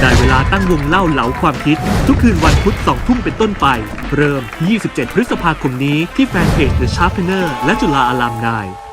ได้เวลาตั้งวงเล่าเหลาความคิด ทุกคืนวันพุธ2ทุ่มเป็นต้นไป เริ่ม 27 พฤษภาคมนี้ที่แฟนเพจ The Sharpener และจุฬาอารามนาย